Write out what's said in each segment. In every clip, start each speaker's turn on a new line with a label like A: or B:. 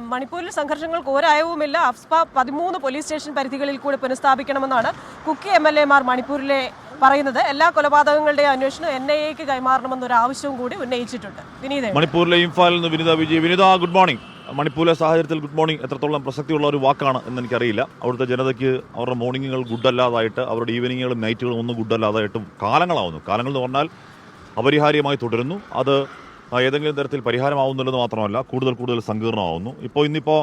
A: മണിപ്പൂരിൽ സംഘർഷങ്ങൾക്ക് ഒരയവുമില്ല. അഫ്സ്പ പതിമൂന്ന് police station പരിധികളിൽ കൂടി പുനഃസ്ഥാപിക്കണമെന്നാണ് കുക്കി എം എൽ എമാർ മണിപ്പൂരിലെ പറയുന്നത്. എല്ലാ കൊലപാതകങ്ങളുടെയും അന്വേഷണം എൻ ഐ എക്ക് കൈമാറണമെന്നൊരു ആവശ്യവും കൂടി ഉന്നയിച്ചിട്ടുണ്ട്. വിനീത.
B: മണിപ്പൂരിലെ ഇംഫാലിൽ നിന്ന് വിനിത വിജയ്. വിനിത ഗുഡ് മോർണിംഗ് മണിപ്പൂരിലെ സാഹചര്യത്തിൽ ഗുഡ് മോർണിംഗ് എത്രത്തോളം പ്രസക്തിയുള്ള ഒരു വാക്കാണ് എന്ന് എനിക്കറിയില്ല. അവിടുത്തെ ജനതയ്ക്ക് അവരുടെ മോർണിംഗുകൾ ഗുഡ് അല്ലാതായിട്ട് അവരുടെ ഈവനിങ്ങുകളും നൈറ്റുകളും ഒന്നും ഗുഡ് അല്ലാതായിട്ടും കാലങ്ങളാവുന്നു. കാലങ്ങൾ എന്ന് പറഞ്ഞാൽ അപരിഹാര്യമായി തുടരുന്നു. അത് ഏതെങ്കിലും തരത്തിൽ പരിഹാരമാവുന്നില്ലെന്ന് മാത്രമല്ല കൂടുതൽ കൂടുതൽ സങ്കീർണമാവുന്നു. ഇപ്പോൾ ഇന്നിപ്പോൾ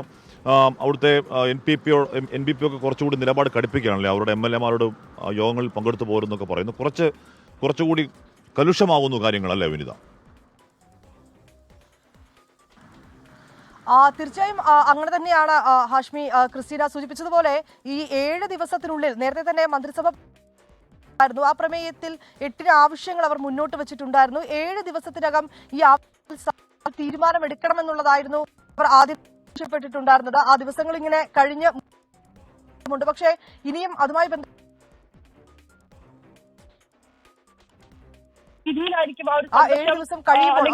B: അവിടുത്തെ N P P N P P ഒക്കെ കുറച്ചുകൂടി നിലപാട് കടുപ്പിക്കുകയാണല്ലേ? അവരുടെ എം എൽ എമാരോട് യോഗങ്ങളിൽ പങ്കെടുത്തു പോരുന്നൊക്കെ പറയുന്നു. കുറച്ച് കുറച്ചുകൂടി കലുഷമാകുന്നു കാര്യങ്ങളല്ലേ വിനിത?
C: തീർച്ചയായും അങ്ങനെ തന്നെയാണ് ഹാഷ്മി ക്രിസ്റ്റീന സൂചിപ്പിച്ചതുപോലെ ഈ ഏഴ് ദിവസത്തിനുള്ളിൽ നേരത്തെ തന്നെ മന്ത്രിസഭ ആയിരുന്നു. ആ പ്രമേയത്തിൽ എട്ടിന് ആവശ്യങ്ങൾ അവർ മുന്നോട്ട് വെച്ചിട്ടുണ്ടായിരുന്നു. ഏഴ് ദിവസത്തിനകം ഈ തീരുമാനമെടുക്കണമെന്നുള്ളതായിരുന്നു അവർ ആദ്യം ആവശ്യപ്പെട്ടിട്ടുണ്ടായിരുന്നത്. ആ ദിവസങ്ങൾ ഇങ്ങനെ കഴിഞ്ഞ് ഉണ്ട്. പക്ഷേ ഇനിയും അതുമായി ബന്ധ
D: രീതിയിലായിരിക്കും ആ ഒരു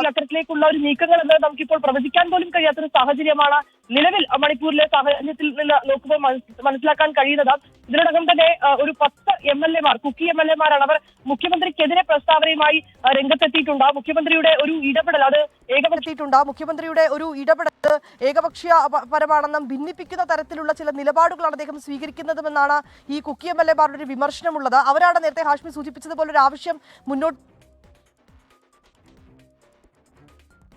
D: അത്തരത്തിലേക്കുള്ള ഒരു നീക്കങ്ങൾ എന്ന് നമുക്കിപ്പോൾ പ്രവചിക്കാൻ പോലും കഴിയാത്ത ഒരു സാഹചര്യമാണ് നിലവിൽ മണിപ്പൂരിലെ സാഹചര്യത്തിൽ നിന്ന് നോക്കുമ്പോൾ മനസ്സിലാക്കാൻ കഴിയുന്നത് ഇതിനോടകം തന്നെ ഒരു പത്ത് എം എൽ എമാർ കുക്കി എം എൽ എമാരാണ്. അവർ മുഖ്യമന്ത്രിക്കെതിരെ പ്രസ്താവനയുമായി രംഗത്തെത്തിയിട്ടുണ്ട്. മുഖ്യമന്ത്രിയുടെ ഒരു ഇടപെടൽ അത് ഏകപക്ഷ
C: എത്തിയിട്ടുണ്ട്. മുഖ്യമന്ത്രിയുടെ ഒരു ഇടപെടൽ ഏകപക്ഷീയ പരമാണെന്നും ഭിന്നിപ്പിക്കുന്ന തരത്തിലുള്ള ചില നിലപാടുകളാണ് അദ്ദേഹം സ്വീകരിക്കുന്നതുമെന്നാണ് ഈ കുക്കി എം എൽ എമാരുടെ ഒരു വിമർശനമുള്ളത്. അവരാണ് നേരത്തെ ഹാഷ്മി സൂചിപ്പിച്ചതുപോലെ ഒരു ആവശ്യം മുന്നോട്ട്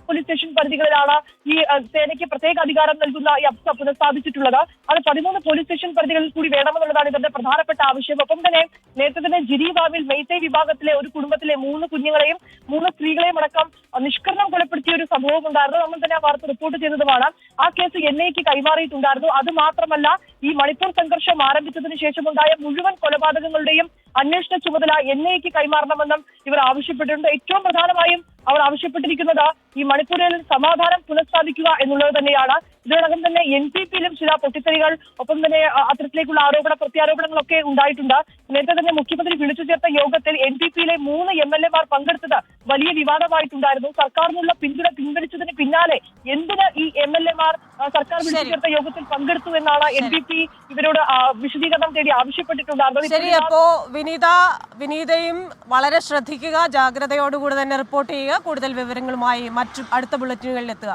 D: പോലീസ് സ്റ്റേഷൻ പരിധികളിലാണ് ഈ സേനയ്ക്ക് പ്രത്യേക അധികാരം നൽകുന്ന ഈ അബ്സ പുനഃസ്ഥാപിച്ചിട്ടുള്ളത്. അത് പതിമൂന്ന് പോലീസ് സ്റ്റേഷൻ പരിധികളിൽ കൂടി വേണമെന്നുള്ളതാണ് ഇവരുടെ പ്രധാനപ്പെട്ട ആവശ്യം. ഒപ്പം തന്നെ നേരത്തെ തന്നെ ജിരീബാവിൽ മെയ്തേ വിഭാഗത്തിലെ ഒരു കുടുംബത്തിലെ മൂന്ന് കുഞ്ഞുങ്ങളെയും മൂന്ന് സ്ത്രീകളെയും അടക്കം നിഷ്കരണം കൊലപ്പെടുത്തിയ ഒരു സംഭവം ഉണ്ടായിരുന്നു. നമ്മൾ തന്നെ ആ വാർത്ത റിപ്പോർട്ട് ചെയ്തതുമാണ്. ആ കേസ് എൻ ഐക്ക് കൈമാറിയിട്ടുണ്ടായിരുന്നു. അത് മാത്രമല്ല ഈ മണിപ്പൂർ സംഘർഷം ആരംഭിച്ചതിന് ശേഷമുണ്ടായ മുഴുവൻ കൊലപാതകങ്ങളുടെയും അന്വേഷണ ചുമതല എൻ ഐക്ക് കൈമാറണമെന്നും ഇവർ ആവശ്യപ്പെട്ടിട്ടുണ്ട്. ഏറ്റവും പ്രധാനമായും അവർ ആവശ്യപ്പെട്ടിരിക്കുന്നത് ഈ മണിപ്പൂരിൽ സമാധാനം പുനഃസ്ഥാപിക്കുക എന്നുള്ളത് തന്നെയാണ്. ഇതിനോടകം തന്നെ എൻ പി പിയിലും ചില പൊട്ടിത്തെറികൾ ഒപ്പം തന്നെ അത്തരത്തിലേക്കുള്ള ആരോപണ പ്രത്യാരോപണങ്ങളൊക്കെ ഉണ്ടായിട്ടുണ്ട്. നേരത്തെ തന്നെ മുഖ്യമന്ത്രി വിളിച്ചു ചേർത്ത യോഗത്തിൽ എൻ പി പിയിലെ മൂന്ന് എം എൽ എമാർ പങ്കെടുത്തത് വലിയ വിവാദമായിട്ടുണ്ടായിരുന്നു. സർക്കാരിനുള്ള പിന്തുണ പിൻവലിച്ചതിന് പിന്നാലെ എന്തിന് ഈ എം എൽ എമാർ സർക്കാർ വിളിച്ചു ചേർത്ത യോഗത്തിൽ പങ്കെടുത്തു എന്നാണ് എൻ ഡി പി ഇവരോട് വിശദീകരണം തേടി ആവശ്യപ്പെട്ടിട്ടുണ്ടായിരുന്നത്
A: ശരി അപ്പോ വിനീത വിനീതയും വളരെ ശ്രദ്ധിക്കുക ജാഗ്രതയോടുകൂടി തന്നെ റിപ്പോർട്ട് ചെയ്യുക. കൂടുതൽ വിവരങ്ങളുമായി മറ്റു അടുത്ത ബുള്ളറ്റിനുകളിൽ എത്തുക.